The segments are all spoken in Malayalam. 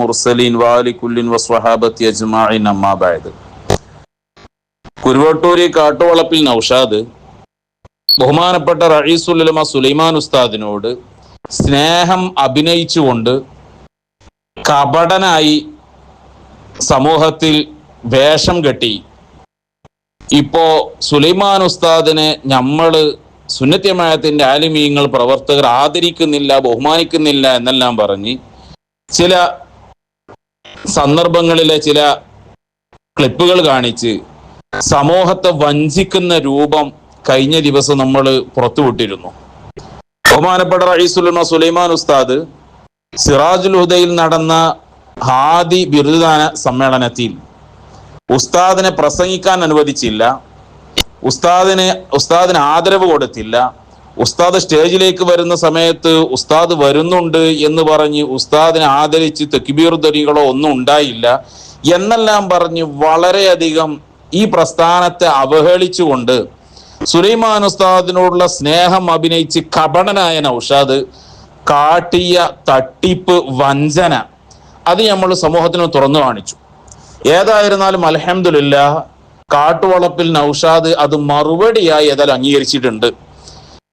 മുർസലീൻ കുരുവട്ടൂരി കാട്ടുവളപ്പിൽ നൌഷാദ് ബഹുമാനപ്പെട്ട റഹീസുലമ സുലൈമാൻ ഉസ്താദിനോട് സ്നേഹം അഭിനയിച്ചുകൊണ്ട് കപടനായി സമൂഹത്തിൽ വേഷം കെട്ടി. ഇപ്പോ സുലൈമാൻ ഉസ്താദിനെ നമ്മൾ സുന്നത്യമായത്തിന്റെ ആലിമീങ്ങൾ പ്രവർത്തകർ ആദരിക്കുന്നില്ല ബഹുമാനിക്കുന്നില്ല എന്നെല്ലാം പറഞ്ഞ് ചില സന്ദർഭങ്ങളിലെ ചില ക്ലിപ്പുകൾ കാണിച്ച് സമൂഹത്തെ വഞ്ചിക്കുന്ന രൂപം കഴിഞ്ഞ ദിവസം നമ്മൾ പുറത്തുവിട്ടിരുന്നു. ബഹുമാനപ്പെട്ട റഈസുലുമ സുലൈമാൻ ഉസ്താദ് സിറാജുൽ ഹുദയിൽ നടന്ന ഹാദി ബിരുദദാന സമ്മേളനത്തിൽ ഉസ്താദിനെ പ്രസംഗിക്കാൻ അനുവദിച്ചില്ല. ഉസ്താദിന് ഉസ്താദിന് ആദരവ് കൊടുത്തില്ല. ഉസ്താദ് സ്റ്റേജിലേക്ക് വരുന്ന സമയത്ത് ഉസ്താദ് വരുന്നുണ്ട് എന്ന് പറഞ്ഞ് ഉസ്താദിനെ ആദരിച്ച് തെക്കിബീർ ദരികളോ ഒന്നും ഉണ്ടായില്ല. എന്നെല്ലാം പറഞ്ഞ് വളരെയധികം ഈ പ്രസ്ഥാനത്തെ അവഹേളിച്ചുകൊണ്ട് സുലൈമാൻ ഉസ്താദിനോടുള്ള സ്നേഹം അഭിനയിച്ച് കപടനായ നൌഷാദ് കാട്ടിയ തട്ടിപ്പ് വഞ്ചന അത് നമ്മൾ സമൂഹത്തിന് തുറന്നു കാണിച്ചു. ഏതായിരുന്നാലും അലഹമില്ല കാട്ടുവളപ്പിൽ നൌഷാദ് അത് മറുപടിയായി ഏതായാലും അംഗീകരിച്ചിട്ടുണ്ട്.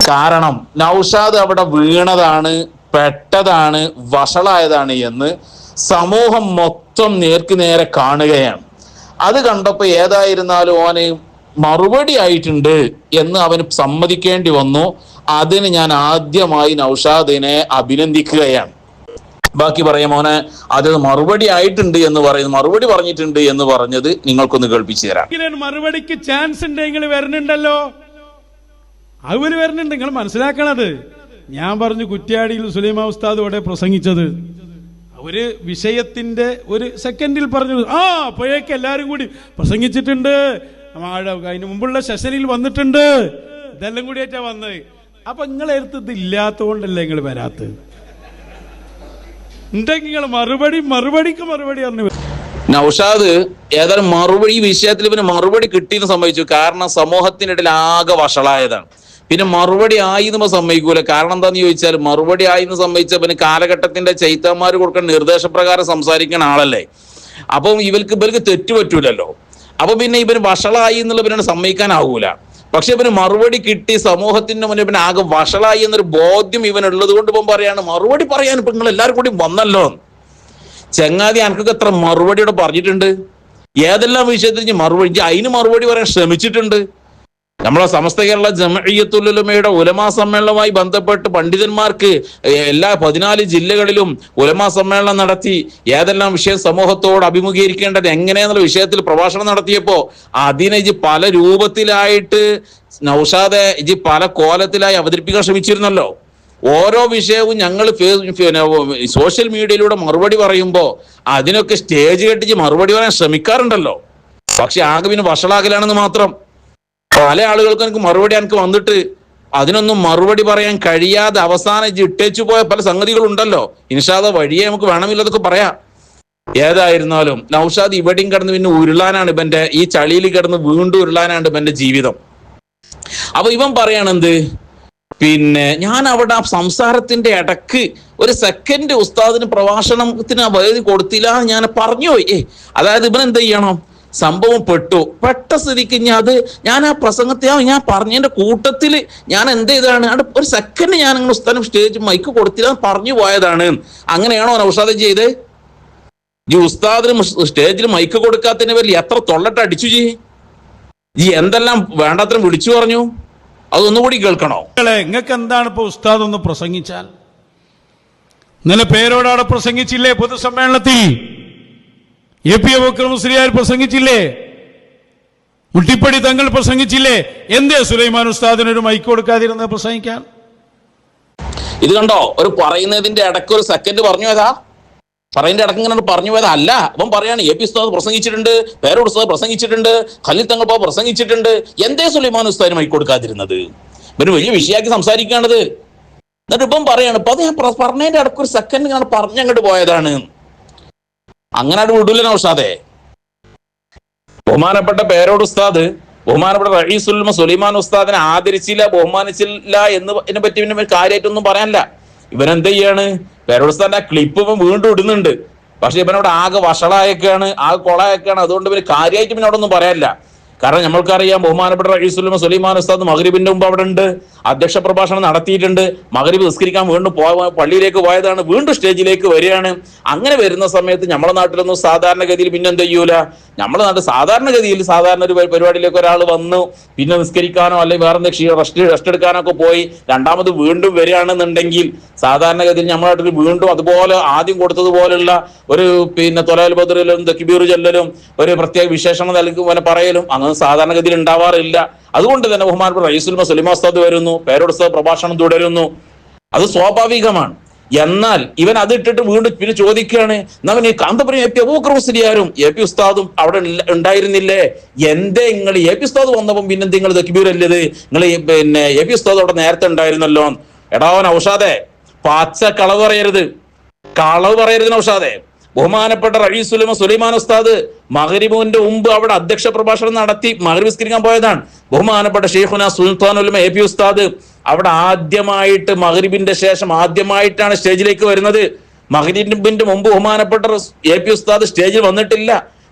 കാരണം നൌഷാദ് അവിടെ വീണതാണ് പെട്ടതാണ് വഷളായതാണ് എന്ന് സമൂഹം മൊത്തം നേർക്ക് നേരെ കാണുകയാണ്. അത് കണ്ടപ്പോൾ ഏതായിരുന്നാലും ഓന് മറുപടി ആയിട്ടുണ്ട് എന്ന് അവന് സമ്മതിക്കേണ്ടി വന്നു. അതിന് ഞാൻ ആദ്യമായി നൌഷാദിനെ അഭിനന്ദിക്കുകയാണ്. ബാക്കി പറയാം മോനെ അത് മറുപടി ആയിട്ടുണ്ട് എന്ന് പറയുന്നത് മറുപടി പറഞ്ഞിട്ടുണ്ട് എന്ന് പറഞ്ഞത് നിങ്ങൾക്കൊന്ന് കേൾപ്പിച്ചു തരാം. മറുപടിക്ക് ചാൻസ് ഉണ്ട് നിങ്ങൾ വരുന്നുണ്ടല്ലോ. അവർ വരുന്നുണ്ട് നിങ്ങൾ മനസ്സിലാക്കണത്. ഞാൻ പറഞ്ഞു കുറ്റ്യാടിയിൽ സുലൈമാ ഉസ്താദ് ഇവിടെ പ്രസംഗിച്ചത്. ഒരു വിഷയത്തിന്റെ ഒരു സെക്കൻഡിൽ പറഞ്ഞു ആ അപ്പോഴേക്ക് എല്ലാരും കൂടി പ്രസംഗിച്ചിട്ടുണ്ട്. അതിന് മുമ്പുള്ള സെഷനിൽ വന്നിട്ടുണ്ട്. ഇതെല്ലാം കൂടിയായിട്ടാ വന്നത്. അപ്പൊ നിങ്ങളെടുത്തത് ഇത് ഇല്ലാത്തതുകൊണ്ടല്ലേ നിങ്ങൾ വരാത്തത്? മറുപടി മറുപടിക്ക് മറുപടി നൌഷാദ് ഏതായാലും മറുപടി ഈ വിഷയത്തിൽ പിന്നെ മറുപടി കിട്ടിയെന്ന് സംഭവിച്ചു കാരണം സമൂഹത്തിനിടയിൽ ആകെ വഷളായതാണ്. പിന്നെ മറുപടി ആയി എന്ന് സമ്മതിക്കൂല. കാരണം എന്താന്ന് ചോദിച്ചാൽ മറുപടി ആയി എന്ന് സമ്മതിച്ച പിന്നെ കാലഘട്ടത്തിന്റെ ചൈത്തന്മാർ കൊടുക്കുന്ന നിർദ്ദേശപ്രകാരം സംസാരിക്കുന്ന ആളല്ലേ. അപ്പം ഇവർക്ക് ഇവർക്ക് തെറ്റുപറ്റൂലല്ലോ അപ്പൊ പിന്നെ ഇവർ വഷളായി എന്നുള്ള പിന്നെ സമ്മതിക്കാനാവൂല. പക്ഷെ ഇവന് മറുപടി കിട്ടി സമൂഹത്തിന്റെ മുന്നിൽ ഇവൻ ആകെ വഷളായി എന്നൊരു ബോധ്യം ഇവനുള്ളത് കൊണ്ട് ഇപ്പം പറയാണ് മറുപടി പറയാൻ ഇപ്പൊ നിങ്ങൾ എല്ലാവരും കൂടി വന്നല്ലോ. ചെങ്ങാതി അനക്കൊക്കെ എത്ര മറുപടിയോടെ പറഞ്ഞിട്ടുണ്ട്? ഏതെല്ലാം വിഷയത്തിൽ മറുപടി? അതിന് മറുപടി പറയാൻ ശ്രമിച്ചിട്ടുണ്ട്. നമ്മളെ സമസ്ത കേരള ജമഇയ്യത്തുലുലമയുടെ ഉലമാ സമ്മേളനവുമായി ബന്ധപ്പെട്ട് പണ്ഡിതന്മാർക്ക് എല്ലാ പതിനാല് ജില്ലകളിലും ഉലമാ സമ്മേളനം നടത്തി. ഏതെല്ലാം വിഷയം സമൂഹത്തോട് അഭിമുഖീകരിക്കേണ്ടത് എങ്ങനെയെന്നുള്ള വിഷയത്തിൽ പ്രഭാഷണം നടത്തിയപ്പോ അതിനെ ഇജ് പല രൂപത്തിലായിട്ട് നൌഷാദെ ഇജ് പല കോലത്തിലായി അവതരിപ്പിക്കാൻ ശ്രമിച്ചിരുന്നല്ലോ. ഓരോ വിഷയവും ഞങ്ങൾ സോഷ്യൽ മീഡിയയിലൂടെ മറുപടി പറയുമ്പോൾ അതിനൊക്കെ സ്റ്റേജ് കെട്ടിച്ച് മറുപടി പറയാൻ ശ്രമിക്കാറുണ്ടല്ലോ. പക്ഷെ ആകെ പിന്നെ വഷളാകലാണെന്ന് മാത്രം. പല ആളുകൾക്കും എനിക്ക് മറുപടി എനിക്ക് വന്നിട്ട് അതിനൊന്നും മറുപടി പറയാൻ കഴിയാതെ അവസാനം ഇട്ടേച്ചു പോയ പല സംഗതികളുണ്ടല്ലോ. ഇൻഷാദ വഴിയെ നമുക്ക് വേണമില്ല അതൊക്കെ പറയാം. ഏതായിരുന്നാലും നൌഷാദ് ഇവിടെയും കിടന്ന് പിന്നെ ഉരുളാനാണ് ഇവന്റെ ഈ ചളിയിൽ കിടന്ന് വീണ്ടും ഉരുളാനാണ് ഇവന്റെ ജീവിതം. അപ്പൊ ഇവൻ പറയണെന്ത് പിന്നെ ഞാൻ അവിടെ ആ സംസാരത്തിന്റെ ഇടയ്ക്ക് ഒരു സെക്കൻഡ് ഉസ്താദിന് പ്രഭാഷണത്തിന് വൈദ്യുതി കൊടുത്തില്ല ഞാൻ പറഞ്ഞു പോയി ഏ അതായത് ഇവൻ എന്ത് ചെയ്യണം? സംഭവം പെട്ടു. പെട്ട സ്ഥിതിക്ക് ഞാൻ അത് ഞാൻ ആ പ്രസംഗത്തെ ഞാൻ പറഞ്ഞതിന്റെ കൂട്ടത്തിൽ ഞാൻ എന്ത് ചെയ്താണ് ഒരു സെക്കൻഡ് ഞാൻ അങ്ങനെ ഉസ്താദിന് സ്റ്റേജ് മൈക്ക് കൊടുത്തില്ല പറഞ്ഞു പോയതാണ്. അങ്ങനെയാണോ നൗഷാദ് ചെയ്ത്? ഈ ഉസ്താദിന് സ്റ്റേജിൽ മൈക്ക് കൊടുക്കാത്തതിന് പേരിൽ എത്ര തൊള്ളട്ട് അടിച്ചു ചെയ് ഈ എന്തെല്ലാം വേണ്ടാത്തരം വിളിച്ചു പറഞ്ഞു? അതൊന്നുകൂടി കേൾക്കണോ? നിങ്ങൾക്ക് എന്താണ് ഇപ്പൊ ഉസ്താദ് ഒന്ന് പ്രസംഗിച്ചാൽ? ഇന്നലെ പേരോടാടെ പ്രസംഗിച്ചില്ലേ പൊതുസമ്മേളനത്തിൽ? എ പി മുസ്ലിയാർ പ്രസംഗിച്ചില്ലേ? മുട്ടിപ്പടി തങ്ങൾ പ്രസംഗിച്ചില്ലേ? എന്തേ സുലൈമാൻ ഉസ്താദിന് ഒരു മൈക്ക് കൊടുക്കാതിരുന്ന പ്രസംഗിക്കാൻ? ഇത് കണ്ടോ? ഒരു പറയുന്നതിന്റെ ഇടയ്ക്ക് ഒരു സെക്കൻഡ് പറഞ്ഞു പോയതാ പറയുന്ന ഇടയ്ക്ക് ഇങ്ങനെ പറഞ്ഞു പോയതാ അല്ല അപ്പം പറയാണ് എ പി ഉസ്താദ് പ്രസംഗിച്ചിട്ടുണ്ട് പേരോട് ഉസ്താദ് പ്രസംഗിച്ചിട്ടുണ്ട് ഖലീൽ തങ്ങൾ പ്രസംഗിച്ചിട്ടുണ്ട്. എന്തേ സുലൈമാൻ ഉസ്താദിന് മൈക്ക് കൊടുക്കാതിരുന്നത്? ഇവർ വലിയ വിഷയമാക്കി സംസാരിക്കുകയാണത്. എന്നിട്ട് ഇപ്പം പറയാണ് ഇപ്പൊ അത് ഞാൻ പറഞ്ഞതിന്റെ ഇടയ്ക്ക് ഒരു സെക്കൻഡ് ഞാൻ പറഞ്ഞങ്ങോട്ട് പോയതാണ്. അങ്ങനെ അത് വിടൂല നൗഷാദേ ബഹുമാനപ്പെട്ട പേരോട് ഉസ്താദ് ബഹുമാനപ്പെട്ട റഹീസുൽ സുലൈമാൻ ഉസ്താദിനെ ആദരിച്ചില്ല ബഹുമാനിച്ചില്ല എന്ന് പറ്റി പിന്നെ കാര്യമായിട്ടൊന്നും പറയാനില്ല. ഇവനെന്ത് ചെയ്യാണ്? പേരോട് ഉസ്താദിന്റെ ആ ക്ലിപ്പ് ഇവൻ വീണ്ടും ഇടുന്നുണ്ട്. പക്ഷെ ഇവനവിടെ ആകെ വഷളായൊക്കെയാണ് ആകെ കൊളായൊക്കെയാണ്. അതുകൊണ്ട് ഇവന് കാര്യമായിട്ട് പിന്നെ അവിടെ ഒന്നും പറയാനില്ല. കാരണം നമ്മൾക്കറിയാം ബഹുമാനപ്പെട്ട റഹീസുല്ലമ സുലൈമാൻ ഉസ്താദ് മഗ്രിബിന്റെ മുമ്പ് അവിടെ ഉണ്ട്. അധ്യക്ഷ പ്രഭാഷണം നടത്തിയിട്ടുണ്ട്. മഗ്രിബ് നിസ്കരിക്കാൻ വീണ്ടും പള്ളിയിലേക്ക് പോയതാണ്. വീണ്ടും സ്റ്റേജിലേക്ക് വരികയാണ്. അങ്ങനെ വരുന്ന സമയത്ത് നമ്മുടെ നാട്ടിലൊന്നും സാധാരണഗതിയിൽ പിന്നെ എന്ത് ചെയ്യൂല? നമ്മുടെ നാട്ടിൽ സാധാരണഗതിയിൽ സാധാരണ ഒരു പരിപാടിയിലേക്ക് ഒരാൾ വന്നു. പിന്നെ നിസ്കരിക്കാനോ അല്ലെങ്കിൽ വേറെ എന്തെങ്കിലും റെസ്റ്റ് റെസ്റ്റ് എടുക്കാനോ ഒക്കെ പോയി. രണ്ടാമത് വീണ്ടും വരികയാണെന്നുണ്ടെങ്കിൽ സാധാരണഗതിയിൽ നമ്മുടെ നാട്ടിൽ വീണ്ടും അതുപോലെ ആദ്യം കൊടുത്തതുപോലുള്ള ഒരു പിന്നെ തൊലൽ ബദറിലും തക്കിബീർ ചെല്ലലും ഒരു പ്രത്യേക വിശേഷണം നൽകും പറയലും അങ്ങനെ സാധാരണഗതിയിൽ ഉണ്ടാവാറില്ല. അതുകൊണ്ട് തന്നെ ബഹുമാനപ്പെട്ട റയീസുൽമ സുലിമാസ്താദ് വരുന്നു പേരോത്സവ പ്രഭാഷണം തുടരുന്നു. അത് സ്വാഭാവികമാണ്. എന്നാൽ ഇവൻ അത് ഇട്ടിട്ട് വീണ്ടും പിന്നെ ചോദിക്കുകയാണ് എന്നവൻ ഈ കാന്തപുരം എ പി അബൂക്കർ മുസ്ലിയാരും എ പി ഉസ്താദും അവിടെ ഉണ്ടായിരുന്നില്ലേ? എന്തേ നിങ്ങൾ എ പി ഉസ്താദ് വന്നപ്പം പിന്നെ നിങ്ങൾ തക്കിബീർ അല്ലേ നിങ്ങൾ പിന്നെ എ പി ഉസ്താദ് അവിടെ നേരത്തെ ഉണ്ടായിരുന്നല്ലോ? എടാവൻ ഔഷാദെ പച്ച കളവ് പറയരുത്. കളവ് പറയരുത് നൗഷാദെ ബഹുമാനപ്പെട്ട റഹീസുലമ സുലൈമാൻ ഉസ്താദ് മഹരിബുവിന്റെ മുമ്പ് അവിടെ അധ്യക്ഷ പ്രഭാഷണം നടത്തി മഹരിബ് നിസ്കരിക്കാൻ പോയതാണ്. ബഹുമാനപ്പെട്ട ഷെയ്ഖുന സുൽത്താനുലമ എ പി ഉസ്താദ് അവിടെ ആദ്യമായിട്ട് മഹരിബിന്റെ ശേഷം ആദ്യമായിട്ടാണ് സ്റ്റേജിലേക്ക് വരുന്നത്. മഹരിബിന്റെ മുമ്പ് ബഹുമാനപ്പെട്ട എ പി ഉസ്താദ് സ്റ്റേജിൽ വന്നിട്ടില്ല.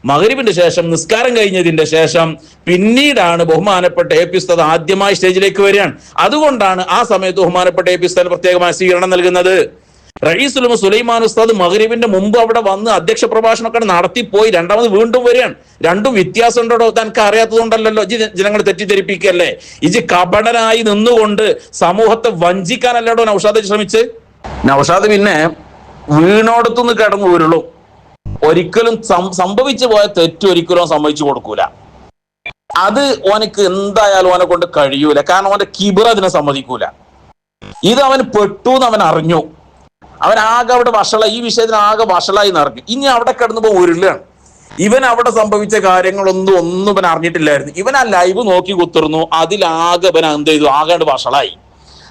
മകരിബിന്റെ ശേഷം നിസ്കാരം കഴിഞ്ഞതിന്റെ ശേഷം പിന്നീടാണ് ബഹുമാനപ്പെട്ട എ പി ഉസ്താദ് ആദ്യമായി സ്റ്റേജിലേക്ക് വരികയാണ്. അതുകൊണ്ടാണ് ആ സമയത്ത് ബഹുമാനപ്പെട്ട എ പി ഉസ്താദിന് പ്രത്യേകമായ സ്വീകരണം നൽകുന്നത്. റയീസുലമ സുലൈമാൻ ഉസ്താദ് മഹരീബിന്റെ മുമ്പ് അവിടെ വന്ന് അധ്യക്ഷ പ്രഭാഷണമൊക്കെ നടത്തി പോയി. രണ്ടാമത് വീണ്ടും വരികയാണ്. രണ്ടും വ്യത്യാസം ഉണ്ടോ തനിക്ക് അറിയാത്തതുകൊണ്ടല്ലോ ജനങ്ങളെ തെറ്റിദ്ധരിപ്പിക്കല്ലേ ഇജ് കപടനായി നിന്നുകൊണ്ട് സമൂഹത്തെ വഞ്ചിക്കാനല്ലടോ നൌഷാദ് ശ്രമിച്ച് നൌഷാദ് പിന്നെ വീണോടത്തുനിന്ന് കിടന്നു ഉരുളും. ഒരിക്കലും സംഭവിച്ചു പോയ തെറ്റ് ഒരിക്കലും അവൻ സമ്മതിച്ചു കൊടുക്കൂല. അത് ഓനക്ക് എന്തായാലും ഓനെ കൊണ്ട് കഴിയൂല. കാരണം ഓന്റെ കിബിർ അതിനെ സമ്മതിക്കൂല. ഇത് അവൻ പെട്ടു എന്ന് അവൻ അറിഞ്ഞു. അവൻ ആകെ അവിടെ വഷള ഈ വിഷയത്തിന് ആകെ വഷളായി നിറഞ്ഞു ഇനി അവിടെ കിടന്നപ്പോ ഉരുളാണ്. ഇവൻ അവിടെ സംഭവിച്ച കാര്യങ്ങളൊന്നും ഒന്നും ഇവൻ അറിഞ്ഞിട്ടില്ലായിരുന്നു. ഇവൻ ആ ലൈവ് നോക്കി കുത്തിർന്നു. അതിലാകെ ഇവൻ എന്ത് ചെയ്തു? ആകാണ്ട് വഷളായി.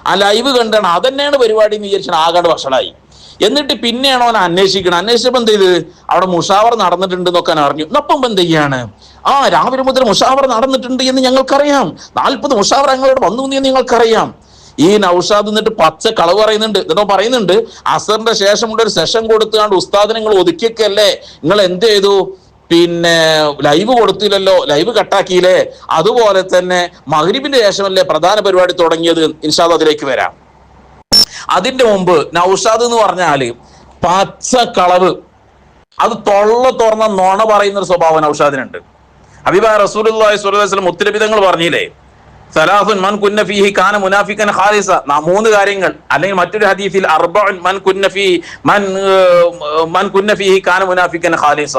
ആ ലൈവ് കണ്ടാണ് അതന്നെയാണ് പരിപാടി എന്ന് വിചാരിച്ചാൽ ആകാണ്ട് വഷളായി. എന്നിട്ട് പിന്നെയാണ് അവൻ അന്വേഷിക്കണം അന്വേഷിച്ചപ്പോൾ എന്ത് ചെയ്ത്? അവിടെ മുഷാവർ നടന്നിട്ടുണ്ട് എന്നൊക്കെ അറിഞ്ഞു. എന്നപ്പം എന്ത് ചെയ്യാണ്? ആ രാവിലെ മുതൽ മുഷാവർ നടന്നിട്ടുണ്ട് എന്ന് ഞങ്ങൾക്കറിയാം. നാൽപ്പത് മുഷാവർ ഞങ്ങളോട് വന്നു എന്ന് ഞങ്ങൾക്കറിയാം. ഈ നൌഷാദ് എന്നിട്ട് പച്ച കളവ് പറയുന്നുണ്ട്. എന്നിട്ടോ പറയുന്നുണ്ട്. അസറിന്റെ ശേഷമുള്ള ഒരു സെഷൻ കൊടുത്തുകൊണ്ട് ഉസ്താദിനെ നിങ്ങൾ ഒതുക്കിയൊക്കെയല്ലേ? നിങ്ങൾ എന്ത് ചെയ്തു? പിന്നെ ലൈവ് കൊടുത്തില്ലല്ലോ. ലൈവ് കട്ടാക്കിയില്ലേ അതുപോലെ തന്നെ മഗ്രിബിന്റെ ശേഷമല്ലേ പ്രധാന പരിപാടി തുടങ്ങിയത്? ഇൻഷാദ് അതിലേക്ക് വരാം. അതിന്റെ മുമ്പ് നൌഷാദ് എന്ന് പറഞ്ഞാൽ പച്ച കളവ്. അത് തൊള്ള തുറന്ന നോണ പറയുന്ന ഒരു സ്വഭാവം നൌഷാദിനുണ്ട്. ഹബീബ റസൂൽ വസല്ലം മുത്തലബിതങ്ങൾ പറഞ്ഞില്ലേ? സലാസുൻ മൻ കുന്ന ഫീഹി കാന മുനാഫിക്കൻ ഖാലിസ. മൂന്ന് കാര്യങ്ങൾ. അല്ലെങ്കിൽ മറ്റൊരു ഹദീസിൽ അർബഉൻ മൻ കുന്ന ഫീ മൻ മൻ കുന്ന ഫീഹി കാന മുനാഫിക്കൻ ഖാലിസ.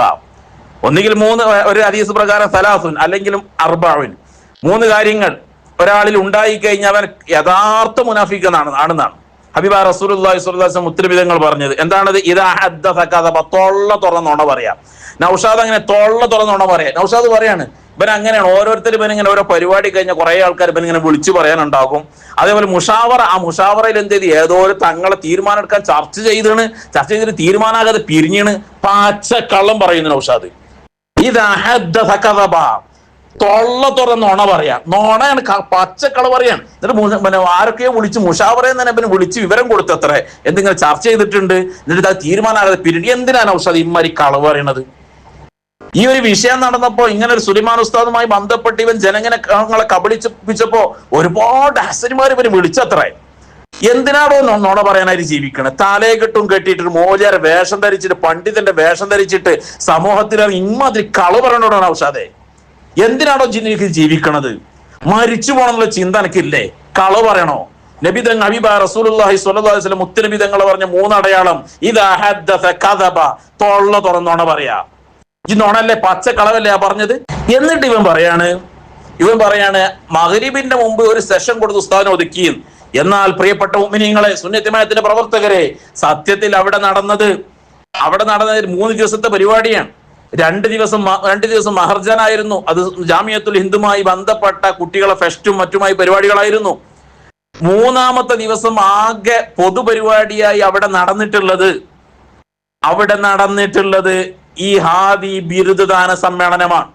ഒന്നുകിൽ മൂന്ന് ഒരു ഹദീസ് പ്രകാരം സലാസുൻ അല്ലെങ്കിൽ അർബഉൻ. മൂന്ന് കാര്യങ്ങൾ ഒരാളിൽ ഉണ്ടായി കഴിഞ്ഞാൽ അവൻ യഥാർത്ഥ മുനാഫിക്കനാണ് ആണെന്നാണ്. ഹബീബ അലൈഹി വസല്ലം മുത്തലബിതങ്ങൾ പറഞ്ഞത്. എന്താണത്? ഇതാ തൊള്ള തുറന്നോണ നുണ പറയാം. നൌഷാദ് അങ്ങനെ തൊള്ള തുറന്നോണ നുണ പറയാം. നൌഷാദ് പറയാണ് ഇവൻ അങ്ങനെയാണ്. ഓരോരുത്തർ ഇവൻ ഇങ്ങനെ ഓരോ പരിപാടി കഴിഞ്ഞ കുറെ ആൾക്കാർ ഇവൻ ഇങ്ങനെ വിളിച്ചു പറയാനുണ്ടാകും. അതേപോലെ മുഷാവറ ആ മുഷാവറയിൽ എന്ത് ചെയ്ത്? ഏതോ ഒരു തങ്ങളെ തീരുമാനം എടുക്കാൻ ചർച്ച ചെയ്താണ് ചർച്ച ചെയ്തിട്ട് തീരുമാനാകാതെ പിരിഞ്ഞാണ് പാച്ച കള്ളം പറയുന്നു നൗഷാദ് തൊള്ള തുറന്ന് നുണ പറയാം. നുണയാണ് പച്ചക്കള പറയാൻ. എന്നിട്ട് പിന്നെ ആരൊക്കെയോ വിളിച്ച് മുഷാവറയെന്ന് തന്നെ പിന്നെ വിളിച്ച് വിവരം കൊടുത്തത്രേ. എന്തെങ്കിലും ചർച്ച ചെയ്തിട്ടുണ്ട്. എന്നിട്ട് അത് തീരുമാനമാകാതെ പിരിടി എന്തിനാണ് ഔഷധ ഇമ്മാരി കളവ് പറയണത്? ഈ ഒരു വിഷയം നടന്നപ്പോ ഇങ്ങനെ ഒരു സുലിമാൻ ഉസ്താദുമായി ബന്ധപ്പെട്ട് ഇവൻ ജനങ്ങളെ കബളിച്ചപ്പോ ഒരുപാട് ഹസന്മാർ ഇവർ വിളിച്ചത്രേ. എന്തിനാണോ നൊ- പറയാനായി പറയാനായിട്ട് തലേ കെട്ടും കെട്ടിയിട്ട് മോചാര വേഷം ധരിച്ചിട്ട് പണ്ഡിതന്റെ വേഷം ധരിച്ചിട്ട് സമൂഹത്തിൽ ഇമ്മാതിരി കളു പറയണോടാണ് ഔഷാദെ. എന്തിനാണോ ജിന്നിക്ക് ജീവിക്കണത്? മരിച്ചു പോകണമെന്നുള്ള ചിന്ത എനിക്കില്ലേ? കളു പറയണോ? നബിതങ് ഹബീബ റസൂലുള്ളാഹി സ്വല്ലല്ലാഹി അലൈഹി വസല്ലം പറഞ്ഞ മൂന്നടയാളം ഇത് തൊള്ള തുറന്നോണ പറയാ. ഈ നോണല്ലേ പച്ച കളവല്ലേ ആ പറഞ്ഞത്? എന്നിട്ട് ഇവൻ പറയാണ് ഇവൻ പറയാണ് മഹരീബിന്റെ മുമ്പ് ഒരു സെഷൻ കൊടുത്ത് ഉസ്താദിനെ ഒതുക്കി എന്നാൽ പ്രിയപ്പെട്ട ഉമ്മിനിങ്ങളെ സുന്നത്തിമയത്തിന്റെ പ്രവർത്തകരെ സത്യത്തിൽ അവിടെ നടന്നത് അവിടെ നടന്ന മൂന്ന് ദിവസത്തെ പരിപാടിയാണ്. രണ്ട് ദിവസം രണ്ട് ദിവസം മഹർജനായിരുന്നു. അത് ജാമ്യത്തുൽ ഹിന്ദുമായി ബന്ധപ്പെട്ട കുട്ടികളെ ഫെസ്റ്റും മറ്റുമായി പരിപാടികളായിരുന്നു. മൂന്നാമത്തെ ദിവസം ആകെ പൊതുപരിപാടിയായി അവിടെ നടന്നിട്ടുള്ളത്. അവിടെ നടന്നിട്ടുള്ളത് ഈ ഹാദി ബിരുദദാന സമ്മേളനമാണ്.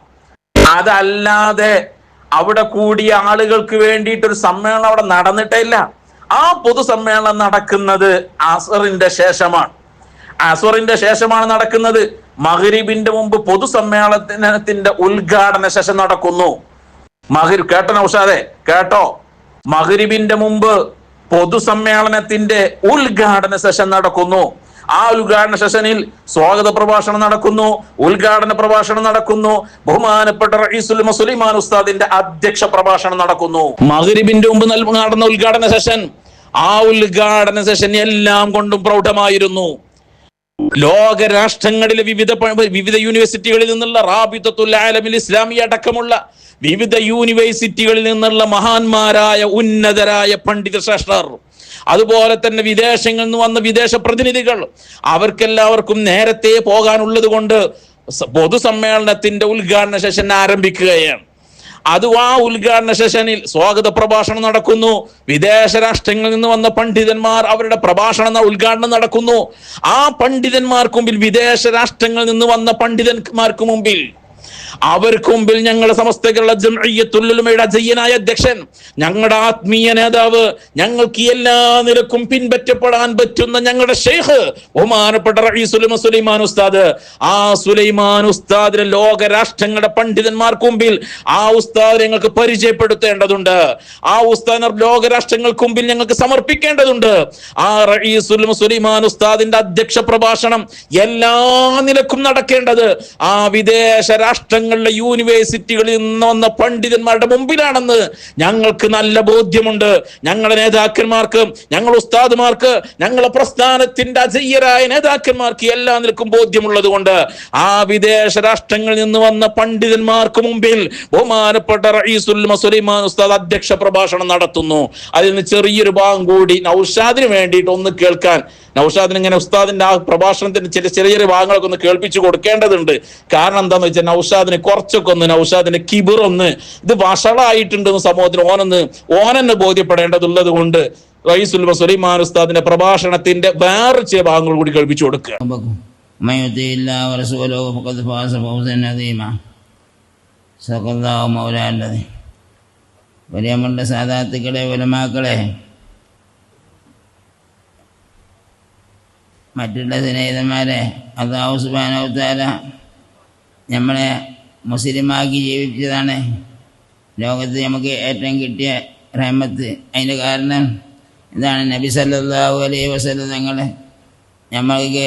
അതല്ലാതെ അവിടെ കൂടിയ ആളുകൾക്ക് വേണ്ടിയിട്ട് ഒരു സമ്മേളനം അവിടെ നടന്നിട്ടില്ല ആ പൊതുസമ്മേളനം നടക്കുന്നത് അസറിന്റെ ശേഷമാണ്. അസറിന്റെ ശേഷമാണ് നടക്കുന്നത്. മഹരീബിന്റെ മുമ്പ് പൊതുസമ്മേളനത്തിന്റെ ഉദ്ഘാടന ശേഷം നടക്കുന്നു. മഹിർ കേട്ടോ നൗഷാദെ? കേട്ടോ? മഹരീബിന്റെ മുമ്പ് പൊതുസമ്മേളനത്തിന്റെ ഉദ്ഘാടന സെഷൻ നടക്കുന്നു. ആ ഉദ്ഘാടന സെഷനിൽ സ്വാഗത പ്രഭാഷണം നടക്കുന്നു ഉദ്ഘാടന പ്രഭാഷണം നടക്കുന്നു. ബഹുമാനപ്പെട്ട റഈസുൽ മുസ്ലിമാൻ ഉസ്താദിന്റെ അധ്യക്ഷ പ്രഭാഷണം നടക്കുന്നു. മഗ്രിബിന്റെ മുമ്പ് നടന്ന ഉദ്ഘാടന സെഷൻ ആ ഉദ്ഘാടന സെഷൻ എല്ലാം കൊണ്ടും പ്രൗഢമായിരുന്നു. ലോക രാഷ്ട്രങ്ങളിലെ വിവിധ വിവിധ യൂണിവേഴ്സിറ്റികളിൽ നിന്നുള്ള റാബിത്തത്തുൽ ആലമിൽ ഇസ്ലാമി അടക്കമുള്ള വിവിധ യൂണിവേഴ്സിറ്റികളിൽ നിന്നുള്ള മഹാന്മാരായ ഉന്നതരായ പണ്ഡിത ശ്രേഷ്ഠർ അതുപോലെ തന്നെ വിദേശങ്ങളിൽ നിന്ന് വന്ന വിദേശ പ്രതിനിധികൾ അവർക്കെല്ലാവർക്കും നേരത്തെ പോകാനുള്ളത് കൊണ്ട് പൊതുസമ്മേളനത്തിന്റെ ഉദ്ഘാടന സെഷൻ ആരംഭിക്കുകയാണ്. അത് ആ ഉദ്ഘാടന സെഷനിൽ സ്വാഗത പ്രഭാഷണം നടക്കുന്നു. വിദേശ രാഷ്ട്രങ്ങളിൽ നിന്ന് വന്ന പണ്ഡിതന്മാർ അവരുടെ പ്രഭാഷണം ഉദ്ഘാടനം നടക്കുന്നു. ആ പണ്ഡിതന്മാർക്ക് മുമ്പിൽ വിദേശ രാഷ്ട്രങ്ങളിൽ നിന്ന് വന്ന പണ്ഡിതന്മാർക്ക് മുമ്പിൽ അവർക്ക് മുമ്പിൽ ഞങ്ങളുടെ സമസ്ത കേരള ജംഇയ്യത്തുൽ അജയ്യനായ അധ്യക്ഷൻ ഞങ്ങളുടെ ആത്മീയ നേതാവ് ഞങ്ങൾക്ക് എല്ലാ നിലക്കും പിൻപറ്റപ്പെടാൻ പറ്റുന്ന ഞങ്ങളുടെ ഷെയ്ഖ് ബഹുമാനപ്പെട്ട റഈസുൽ സുലൈമാൻ ഉസ്താദ്. ആ സുലൈമാൻ ഉസ്താദിനെ ലോക രാഷ്ട്രങ്ങളുടെ പണ്ഡിതന്മാർക്ക് മുമ്പിൽ ആ ഉസ്താദ് ഞങ്ങൾക്ക് പരിചയപ്പെടുത്തേണ്ടതുണ്ട്. ആ ഉസ്താദിനെ ലോക രാഷ്ട്രങ്ങൾക്ക് മുമ്പിൽ ഞങ്ങൾക്ക് സമർപ്പിക്കേണ്ടതുണ്ട്. ആ റഈസുൽ സുലൈമാൻ ഉസ്താദിന്റെ അധ്യക്ഷ പ്രഭാഷണം എല്ലാ നിലക്കും നടക്കേണ്ടത് ആ വിദേശ രാഷ്ട്രങ്ങളിലെ യൂണിവേഴ്സിറ്റികളിൽ നിന്ന് വന്ന പണ്ഡിതന്മാരുടെ മുമ്പിലാണെന്ന് ഞങ്ങൾക്ക് നല്ല ബോധ്യമുണ്ട്. ഞങ്ങളുടെ നേതാക്കന്മാർക്ക് ഞങ്ങൾ ഉസ്താദുമാർക്ക് ഞങ്ങളെ പ്രസ്ഥാനത്തിന്റെ അജയ്യരായ നേതാക്കന്മാർക്ക് എല്ലാം നിൽക്കും ബോധ്യമുള്ളത് കൊണ്ട് ആ വിദേശ രാഷ്ട്രങ്ങളിൽ നിന്ന് വന്ന പണ്ഡിതന്മാർക്ക് മുമ്പിൽ ബഹുമാനപ്പെട്ട റഈസുൽ ഉസ്താദ് അധ്യക്ഷ പ്രഭാഷണം നടത്തുന്നു. അതിൽ നിന്ന് ചെറിയൊരു ഭാഗം കൂടി നൌഷാദിന് വേണ്ടിയിട്ട് ഒന്ന് കേൾക്കാൻ നൌഷാദിന് ഇങ്ങനെ ഉസ്താദിന്റെ ആ പ്രഭാഷണത്തിന്റെ ചില ചെറിയ ചെറിയ ഭാഗങ്ങളൊക്കെ ഒന്ന് കേൾപ്പിച്ചു കൊടുക്കേണ്ടതുണ്ട്. കാരണം എന്താന്ന് വെച്ചാൽ നൌഷാദിന് കുറച്ചൊക്കെ ഒന്ന് നൌഷാദിന്റെ കിബിറൊന്ന് ഇത് വഷളായിട്ടുണ്ട് സമൂഹത്തിന് ഓനൊന്ന് ഓനെന്ന് ബോധ്യപ്പെടേണ്ടതുള്ളത് കൊണ്ട് റൈസുൽ സുലൈമാൻ ഉസ്താദിന്റെ പ്രഭാഷണത്തിന്റെ വേറെ ചില ഭാഗങ്ങൾ കൂടി കേൾപ്പിച്ചു കൊടുക്കുക. സകല്ലാവ് മൗലാണ്ടത് വലിയ സാധാത്തുക്കളെ വലമാക്കളെ മറ്റുള്ള സ്നേഹിതന്മാരെ അള്ളാഹു സുബാനവത്താല നമ്മളെ മുസ്ലിമാക്കി ജീവിച്ചതാണ് ലോകത്ത് നമുക്ക് ഏറ്റവും കിട്ടിയ റഹ്മത്ത്. അതിന്റെ കാരണം ഇതാണ് നബി സല്ലാഹു അലൈഹി വസല്ലം തങ്ങൾ നമ്മൾക്ക്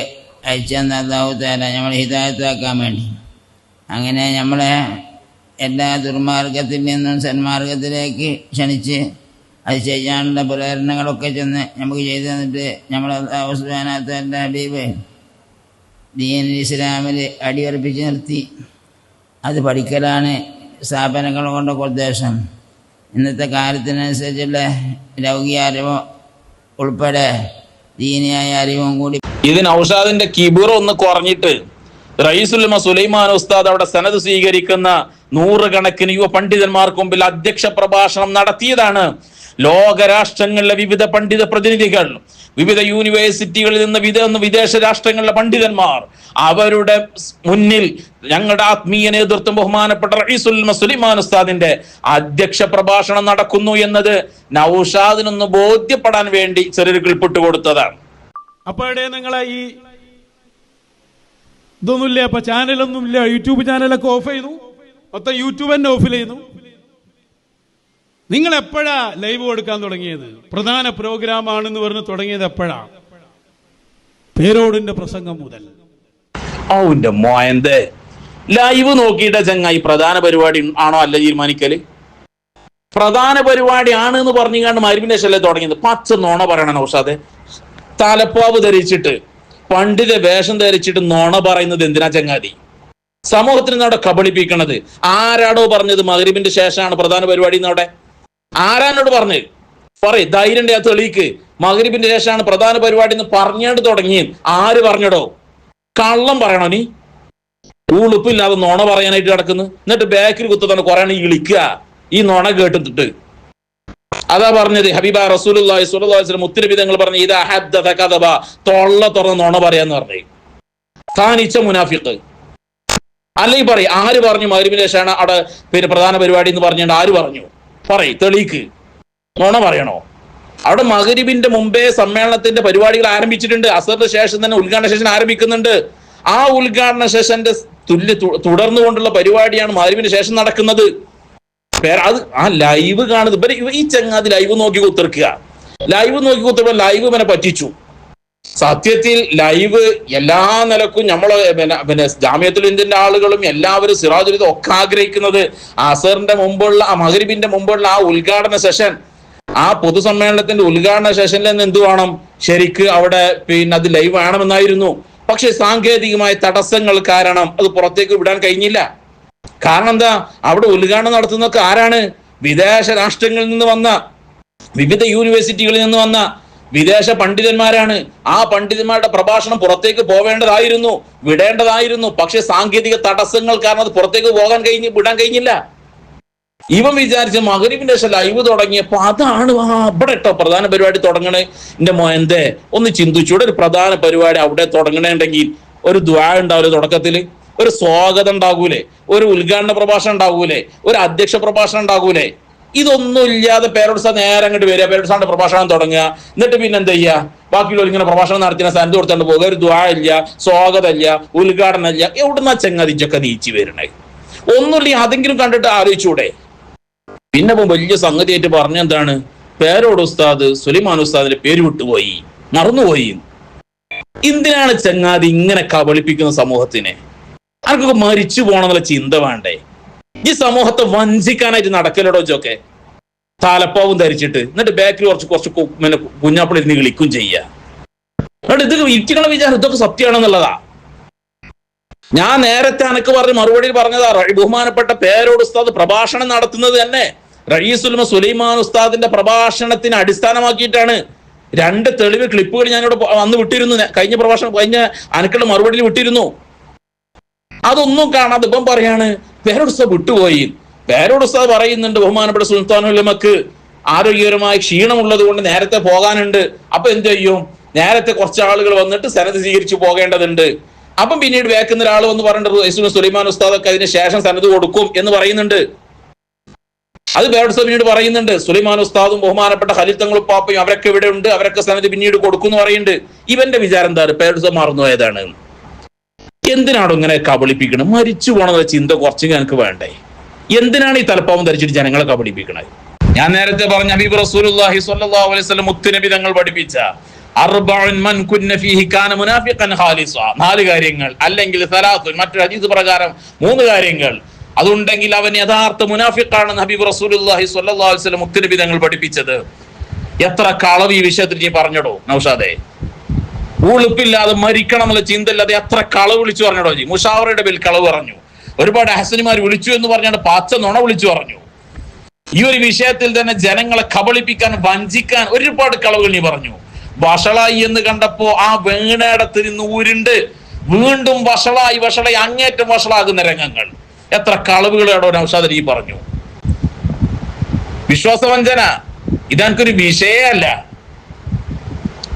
അയച്ചു തന്ന അള്ളാഹു താല നമ്മളെ ഹിതായത്താക്കാൻ വേണ്ടി. അങ്ങനെ നമ്മളെ എല്ലാ ദുർമാർഗത്തിൽ നിന്നും സന്മാർഗത്തിലേക്ക് ക്ഷണിച്ച് അത് ചെയ്യാനുള്ള പ്രേരണകളൊക്കെ ചെന്ന് നമുക്ക് ചെയ്തു തന്നിട്ട് നമ്മൾ അവസാനത്തെ ഹബീബ് ദീൻ ഇസ്ലാമിൽ അടിയുറപ്പിച്ച് നിർത്തി. അത് പഠിക്കലാണ് സ്ഥാപനങ്ങൾ കൊണ്ടൊക്കെ ഉദ്ദേശം. ഇന്നത്തെ കാലത്തിനനുസരിച്ചുള്ള ലൗകിക അറിവ് ഉൾപ്പെടെ ദീനിയായ അറിവും കൂടി ഇതിന് ഔഷാദിന്റെ കിബിർ ഒന്ന് കുറഞ്ഞിട്ട് റയീസുൽമ സുലൈമാൻ ഉസ്താദ് അവിടെ സനത് സ്വീകരിക്കുന്ന നൂറുകണക്കിന് യുവ പണ്ഡിതന്മാർക്ക് മുമ്പിൽ അധ്യക്ഷ പ്രഭാഷണം നടത്തിയതാണ്. ലോകരാഷ്ട്രങ്ങളിലെ വിവിധ പണ്ഡിത പ്രതിനിധികൾ വിവിധ യൂണിവേഴ്സിറ്റികളിൽ നിന്ന് വിധ വിദേശ രാഷ്ട്രങ്ങളിലെ പണ്ഡിതന്മാർ അവരുടെ മുന്നിൽ ഞങ്ങളുടെ ആത്മീയ നേതൃത്വം ബഹുമാനപ്പെട്ട റഈസുൽ സുലിമാൻ ഉസ്താദിന്റെ അധ്യക്ഷ പ്രഭാഷണം നടക്കുന്നു എന്നത് നൌഷാദിനൊന്ന് ബോധ്യപ്പെടാൻ വേണ്ടി ചെറിയൊരു ക്ലിപ്പിട്ട് കൊടുത്തതാണ്. അപ്പൊ എവിടെ നിങ്ങളെ ഈ ഇതൊന്നുമില്ല അപ്പൊ ചാനലൊന്നുമില്ല യൂട്യൂബ് ചാനലൊക്കെ ഓഫ് ചെയ്തു മൊത്തം യൂട്യൂബ് തന്നെ ഓഫ് ചെയ്യുന്നു. നിങ്ങൾ എപ്പോഴാ ലൈവ് കൊടുക്കാൻ തുടങ്ങിയത്? പ്രധാന പ്രോഗ്രാം ആണെന്ന് പറഞ്ഞ് തുടങ്ങിയത് എപ്പോഴാ? പേരോടിന്റെ പ്രസംഗം മുതൽ. ഔന്റെ മോയന്തേ. ലൈവ് നോക്കിയിട്ട ചങ്ങായി പ്രധാന പരിപാടി ആണോ അല്ല തീരുമാനിക്കൽ? പ്രധാന പരിപാടി ആണ് എന്ന് പറഞ്ഞുകൊണ്ട് മരുവിന്റെ ശല്യം തുടങ്ങിയത്. പച്ച നോണ പറയണം നൗഷാദെ തലപ്പാവ് ധരിച്ചിട്ട് പണ്ഡിത വേഷം ധരിച്ചിട്ട് നോണ പറയുന്നത് എന്തിനാ ചങ്ങാതി? സമൂഹത്തിന് അവിടെ കബളിപ്പിക്കണത്. ആരാടോ പറഞ്ഞത് മകരിബിന്റെ ശേഷമാണ് പ്രധാന പരിപാടി എന്നവിടെ ആരാനോട് പറഞ്ഞത് പറയ് ധൈര്യന്റെ ആ തെളിയിക്ക്. മകരിബിന്റെ ശേഷമാണ് പ്രധാന പരിപാടി എന്ന് പറഞ്ഞാണ്ട് തുടങ്ങി. ആര് പറഞ്ഞടോ? കള്ളം പറയണോ നീ? ഉളുപ്പില്ലാതെ നോണ പറയാനായിട്ട് കിടക്കുന്നു എന്നിട്ട് ബാക്കിൽ കുത്തു തന്നെ കുറെ ഇളിക്കുക ഈ നോണ കേട്ടിട്ട് അതാ പറഞ്ഞത്. ഹബീബ റസൂലുള്ളാഹി സുലം മുത്തുനബി പറഞ്ഞു ഇത് തൊള്ള തുറന്ന് നോണ പറയാന്ന് പറഞ്ഞു. താനിച്ച മുനാഫിഖ് അല്ലെങ്കിൽ പറയും ആര് പറഞ്ഞു? മരുവിന് ശേഷമാണ് അവിടെ പിന്നെ പ്രധാന പരിപാടി എന്ന് പറഞ്ഞുകൊണ്ട് ആര് പറഞ്ഞു? പറയ് തെളിയിക്ക്. നോണ പറയണോ? അവിടെ മകരിബിന്റെ മുമ്പേ സമ്മേളനത്തിന്റെ പരിപാടികൾ ആരംഭിച്ചിട്ടുണ്ട്. അസറിന് ശേഷം തന്നെ ഉദ്ഘാടന സെഷൻ ആരംഭിക്കുന്നുണ്ട്. ആ ഉദ്ഘാടന സെഷന്റെ തുല്യ തുടർന്നു തുടർന്നുകൊണ്ടുള്ള പരിപാടിയാണ് മകരിബിന് ശേഷം നടക്കുന്നത്. അത് ആ ലൈവ് കാണുന്നത് ഇവർ ഇവ- ഈ ചങ്ങാതി ലൈവ് നോക്കി കുത്തിർക്കുക. ലൈവ് നോക്കി കുത്തിയപ്പോ ലൈവ് ഇവനെ പറ്റിച്ചു. സത്യത്തിൽ ലൈവ് എല്ലാ നിലക്കും നമ്മൾ പിന്നെ ജാമ്യത്തുൽ ഇന്ത്യന്റെ ആളുകളും എല്ലാവരും സിറാജുൽ ഒക്കെ ആഗ്രഹിക്കുന്നത് അസറിന്റെ മുമ്പുള്ള ആ മഹരിബിന്റെ മുമ്പുള്ള ആ ഉദ്ഘാടന സെഷൻ ആ പൊതുസമ്മേളനത്തിന്റെ ഉദ്ഘാടന സെഷനിൽ നിന്ന് എന്തു വേണം? ശരിക്ക് അവിടെ പിന്നെ അത് ലൈവ് വേണമെന്നായിരുന്നു. പക്ഷെ സാങ്കേതികമായ തടസ്സങ്ങൾ കാരണം അത് പുറത്തേക്ക് വിടാൻ കഴിഞ്ഞില്ല. കാരണം എന്താ? അവിടെ ഉദ്ഘാടനം നടത്തുന്നൊക്കെ ആരാണ്? വിദേശ രാഷ്ട്രങ്ങളിൽ നിന്ന് വന്ന വിവിധ യൂണിവേഴ്സിറ്റികളിൽ നിന്ന് വന്ന വിദേശ പണ്ഡിതന്മാരാണ്. ആ പണ്ഡിതന്മാരുടെ പ്രഭാഷണം പുറത്തേക്ക് പോവേണ്ടതായിരുന്നു വിടേണ്ടതായിരുന്നു. പക്ഷെ സാങ്കേതിക തടസ്സങ്ങൾ കാരണം അത് പുറത്തേക്ക് പോകാൻ കഴിഞ്ഞ് വിടാൻ കഴിഞ്ഞില്ല. ഇവൻ വിചാരിച്ച മകരീബിന്റെ ലൈവ് തുടങ്ങിയപ്പോ അതാണ് അവിടെ കേട്ടോ പ്രധാന പരിപാടി തുടങ്ങണേ. എന്റെ മോയന്തേ ഒന്ന് ചിന്തിച്ചൂടെ ഒരു പ്രധാന പരിപാടി അവിടെ തുടങ്ങണേണ്ടെങ്കിൽ ഒരു ദ്വാ ഉണ്ടാവില്ല തുടക്കത്തിൽ? ഒരു സ്വാഗതം ഉണ്ടാകൂലേ ഒരു ഉദ്ഘാടന പ്രഭാഷണം ഉണ്ടാകൂലേ ഒരു അധ്യക്ഷ പ്രഭാഷണം ഉണ്ടാകൂലേ ഇതൊന്നും ഇല്ലാതെ പേരോട്സ നേരെ അങ്ങോട്ട് വരിക പേരോട്സാണ്ട് പ്രഭാഷണം തുടങ്ങുക. എന്നിട്ട് പിന്നെ എന്താ ചെയ്യുക ബാക്കിയുള്ളവർ ഇങ്ങനെ പ്രഭാഷണം നടത്തിയ സ്ഥാനത്ത് കൊടുത്തോണ്ട് പോകുക? ഒരു ദ്വാ ഇല്ല സ്വാഗതം ഇല്ല ഉദ്ഘാടനം ഇല്ല. എവിടുന്ന ചങ്ങാതിച്ചൊക്കെ നീച്ചി വരണേ? ഒന്നുമില്ല അതെങ്കിലും കണ്ടിട്ട് ആലോചിച്ചൂടെ? പിന്നെ വലിയ സംഗതിയായിട്ട് പറഞ്ഞ എന്താണ്? പേരോട് ഉസ്താദ് സുലിമാൻ ഉസ്താദിന്റെ പേര് വിട്ടുപോയി. മറന്നുപോയി. എന്തിനാണ് ചങ്ങാതി ഇങ്ങനെ കബളിപ്പിക്കുന്ന സമൂഹത്തിനെ? ആർക്കൊക്കെ മരിച്ചു പോണെന്നുള്ള ചിന്ത വേണ്ടേ? ഈ സമൂഹത്തെ വഞ്ചിക്കാനായിട്ട് നടക്കലടോ ജോക്കെ? താലപ്പാവും ധരിച്ചിട്ട്. എന്നിട്ട് ബാക്കിൽ കുറച്ച് കുറച്ച് പിന്നെ കുഞ്ഞാപ്പിളി ഇരുന്ന് വിളിക്കും ചെയ്യുക എന്നിട്ട് ഇത് ഇരിക്കണ വിചാരം ഇതൊക്കെ സത്യമാണെന്നുള്ളതാ. ഞാൻ നേരത്തെ അനക്ക് പറഞ്ഞ മറുപടിയിൽ പറഞ്ഞതാ ബഹുമാനപ്പെട്ട പേരോട് ഉസ്താദ് പ്രഭാഷണം നടത്തുന്നത് തന്നെ. റയീസുൽമ സുലൈമാൻ ഉസ്താദിന്റെ പ്രഭാഷണത്തിന് അടിസ്ഥാനമാക്കിയിട്ടാണ് രണ്ട് തെളിവ് ക്ലിപ്പുകൾ ഞാനിവിടെ അന്ന് വിട്ടിരുന്നു. കഴിഞ്ഞ പ്രഭാഷണം കഴിഞ്ഞ അനക്കുള്ള മറുപടിയിൽ വിട്ടിരുന്നു. അതൊന്നും കാണാതെ ഇപ്പം പറയാണ് പേരോട് ഉസ്താദ് വിട്ടുപോയി. പേരോട് ഉസ്താദ് പറയുന്നുണ്ട് ബഹുമാനപ്പെട്ട സുൽത്താനുലമക്ക് ആരോഗ്യപരമായ ക്ഷീണമുള്ളത് കൊണ്ട് നേരത്തെ പോകാനുണ്ട്. അപ്പൊ എന്ത് ചെയ്യും? നേരത്തെ കുറച്ച് ആളുകൾ വന്നിട്ട് സനത് സ്വീകരിച്ചു പോകേണ്ടതുണ്ട്. അപ്പം പിന്നീട് വേക്കുന്ന ഒരാൾ വന്ന് പറഞ്ഞിട്ട് സുലൈമാൻ ഉസ്താദൊക്കെ അതിന് ശേഷം സനത് കൊടുക്കും എന്ന് പറയുന്നുണ്ട്. അത് ഉസ്താദ് പിന്നീട് പറയുന്നുണ്ട് സുലൈമാൻ ഉസ്താദും ബഹുമാനപ്പെട്ട ഹലിത്തങ്ങളും തങ്ങളും പാപ്പയും അവരൊക്കെ ഇവിടെ ഉണ്ട് അവരൊക്കെ സനത് പിന്നീട് കൊടുക്കും എന്ന് പറയുന്നുണ്ട്. ഇവന്റെ വിചാരം എന്താണ്? പേരോട് മാറുന്നു ഏതാണ് എന്തിനാണോ ഇങ്ങനെ കബളിപ്പിക്കണം മരിച്ചു പോണെന്ന ചിന്ത കുറച്ചെങ്കിൽ എനിക്ക് വേണ്ടേ? എന്തിനാണ് ഈ തലപ്പാവം ധരിച്ചിട്ട് ജനങ്ങളെ കബളിപ്പിക്കണത്? ഞാൻ നേരത്തെ പറഞ്ഞ ഹബീബ് റസൂലുള്ളാഹി സ്വല്ലല്ലാഹു അലൈഹി വസല്ലം മുത്തുനബി തങ്ങൾ പഠിപ്പിച്ച അർബഉൻ മൻ കുന്ന ഫീഹി കാന മുനാഫിഖൻ ഖാലിസ. നാല് കാര്യങ്ങൾ അല്ലെങ്കിൽ സലാത്തുൻ മറ്റൊരു ഹദീസ് പ്രകാരം മൂന്ന് കാര്യങ്ങൾ. അതുണ്ടെങ്കിൽ അവൻ യഥാർത്ഥ മുനാഫിഖാണെന്ന് ഹബീബ് റസൂലുള്ളാഹി സ്വല്ലല്ലാഹു അലൈഹി വസല്ലം മുത്തുനബി തങ്ങൾ പഠിപ്പിച്ചത്. എത്ര കളവ് ഈ വിഷയത്തിൽ നീ പറഞ്ഞടോ നൗഷാദേ? ഉളുപ്പില്ലാതെ മരിക്കണം എന്നുള്ള ചിന്ത ഇല്ലാതെ അത്ര കളവ് വിളിച്ചു പറഞ്ഞോ ജി. മുഷാവറയുടെ പേരിൽ കളവ് പറഞ്ഞു. ഒരുപാട് ഹസനിമാർ വിളിച്ചു എന്ന് പറഞ്ഞാണ് പാച്ച നുണ വിളിച്ചു പറഞ്ഞു. ഈ ഒരു വിഷയത്തിൽ തന്നെ ജനങ്ങളെ കബളിപ്പിക്കാൻ വഞ്ചിക്കാൻ ഒരുപാട് കളവുകൾ നീ പറഞ്ഞു. വഷളായി എന്ന് കണ്ടപ്പോ ആ വീണയിടത്ത് നിന്ന് വീണ്ടും വഷളായി വഷളായി അങ്ങേറ്റം വഷളാകുന്ന രംഗങ്ങൾ. എത്ര കളവുകളോടോ നൗഷാദ് ഈ പറഞ്ഞു. വിശ്വാസവഞ്ചന ഇതെനിക്കൊരു വിഷയമല്ല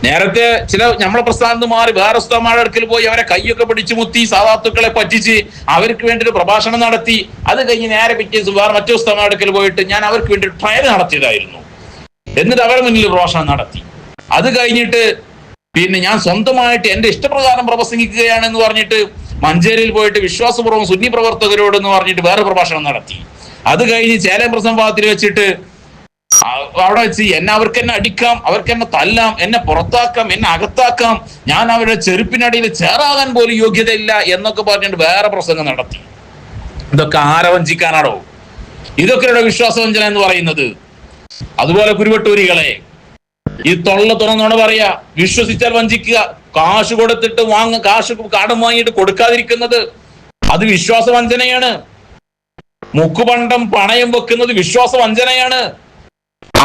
നേരത്തെ ചില നമ്മളെ പ്രസ്ഥാനത്ത് മാറി വേറെ ഉസ്താമാരുടെ അടുക്കൽ പോയി അവരെ കൈയൊക്കെ പിടിച്ചു മുത്തി സാധാത്തുക്കളെ പറ്റിച്ച് അവർക്ക് വേണ്ടി ഒരു പ്രഭാഷണം നടത്തി. അത് കഴിഞ്ഞ് നേരെ പിറ്റേ വേറെ മറ്റു ഉസ്താമാരുടെ അടുക്കൽ പോയിട്ട് ഞാൻ അവർക്ക് വേണ്ടി ട്രയൽ നടത്തിയതായിരുന്നു. എന്നിട്ട് അവരുടെ മുന്നിൽ പ്രഭാഷണം നടത്തി. അത് കഴിഞ്ഞിട്ട് പിന്നെ ഞാൻ സ്വന്തമായിട്ട് എന്റെ ഇഷ്ടപ്രകാരം പ്രസംഗിക്കുകയാണെന്ന് പറഞ്ഞിട്ട് മഞ്ചേരിയിൽ പോയിട്ട് വിശ്വാസപൂർവം സുന്നി പ്രവർത്തകരോട് എന്ന് പറഞ്ഞിട്ട് വേറെ പ്രഭാഷണം നടത്തി. അത് കഴിഞ്ഞ് ചേലം പ്രസംഗത്തിൽ വെച്ചിട്ട് അവിടെ വെച്ച് എന്നെ അവർക്ക് എന്നെ അടിക്കാം അവർക്ക് എന്നെ തല്ലാം എന്നെ പുറത്താക്കാം എന്നെ അകത്താക്കാം. ഞാൻ അവരുടെ ചെരുപ്പിനടിയിൽ ചേറാകാൻ പോലും യോഗ്യതയില്ല എന്നൊക്കെ പറഞ്ഞിട്ട് വേറെ പ്രസംഗം നടത്തി. ഇതൊക്കെ ആരെ വഞ്ചിക്കാനാണോ? ഇതൊക്കെയുടെ വിശ്വാസവഞ്ചന എന്ന് പറയുന്നത്. അതുപോലെ കുരുവട്ടൂരികളെ ഈ തൊള്ള തുറന്നോണ് പറയാ വിശ്വസിച്ചാൽ വഞ്ചിക്കുക. കാശ് കൊടുത്തിട്ട് വാങ്ങ കാശ് കടം വാങ്ങിയിട്ട് കൊടുക്കാതിരിക്കുന്നത് അത് വിശ്വാസവഞ്ചനയാണ്. മുക്കുപണ്ടം പണയം വെക്കുന്നത് വിശ്വാസവഞ്ചനയാണ്.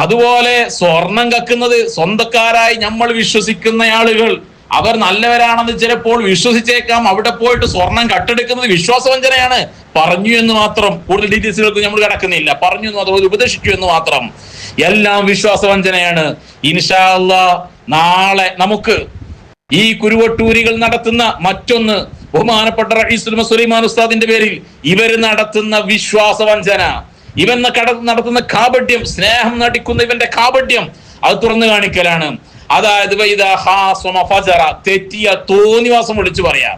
അതുപോലെ സ്വർണം കക്കുന്നത് സ്വന്തക്കാരായി നമ്മൾ വിശ്വസിക്കുന്ന ആളുകൾ അവർ നല്ലവരാണെന്ന് ചിലപ്പോൾ വിശ്വസിച്ചേക്കാം. അവിടെ പോയിട്ട് സ്വർണം കട്ടെടുക്കുന്നത് വിശ്വാസവഞ്ചനയാണ്. പറഞ്ഞു എന്ന് മാത്രം കൂടുതൽ ഡീറ്റെയിൽസുകൾക്ക് നമ്മൾ കിടക്കുന്നില്ല. പറഞ്ഞു എന്ന് മാത്രം ഉപദേശിച്ചു എന്ന് മാത്രം. എല്ലാം വിശ്വാസവഞ്ചനയാണ്. ഇൻഷാല്ല നാളെ നമുക്ക് ഈ കുരുവട്ടൂരികൾ നടത്തുന്ന മറ്റൊന്ന് ബഹുമാനപ്പെട്ട റഹീസുൽ സുലൈമാൻ ഉസ്താദിന്റെ പേരിൽ ഇവർ നടത്തുന്ന വിശ്വാസവഞ്ചന. ഇവൻ നടത്തുന്ന കാപട്യം സ്നേഹം നടിക്കുന്ന ഇവന്റെ കാപട്യം അത് തുറന്നു കാണിക്കലാണ്. അതായത് തെറ്റിയ തോന്നിവാസം വിളിച്ചു പറയാം.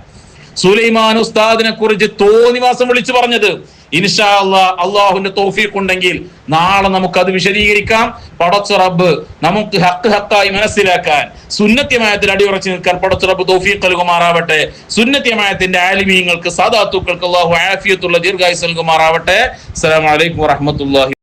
സുലൈമാൻ ഉസ്താദിനെ കുറിച്ച് തോന്നിവാസം വിളിച്ചു പറഞ്ഞത് ഇൻഷാ അള്ളാ അള്ളാഹുവിന്റെ തോഫീഖ് ഉണ്ടെങ്കിൽ നാളെ നമുക്ക് അത് വിശദീകരിക്കാം. പടച്ച റബ്ബ് നമുക്ക് ഹക്ക് ഹക്കായി മനസ്സിലാക്കാൻ സുന്നത്യമായത്തിൽ അടിയുറച്ചു നിൽക്കാൻ പടച്ച റബ്ബ് തോഫീഖ് നൽകുമാറാവട്ടെ. സുന്നത്യമായത്തിന്റെ ആലിമീങ്ങൾക്ക് സാദാത്തുക്കൾക്ക് അള്ളാഹു ആഫിയത്തുള്ള ദീർഘായുസ് നൽകുമാറാവട്ടെ. അസ്സലാമു അലൈക്കും വറഹ്മത്തുള്ളാഹി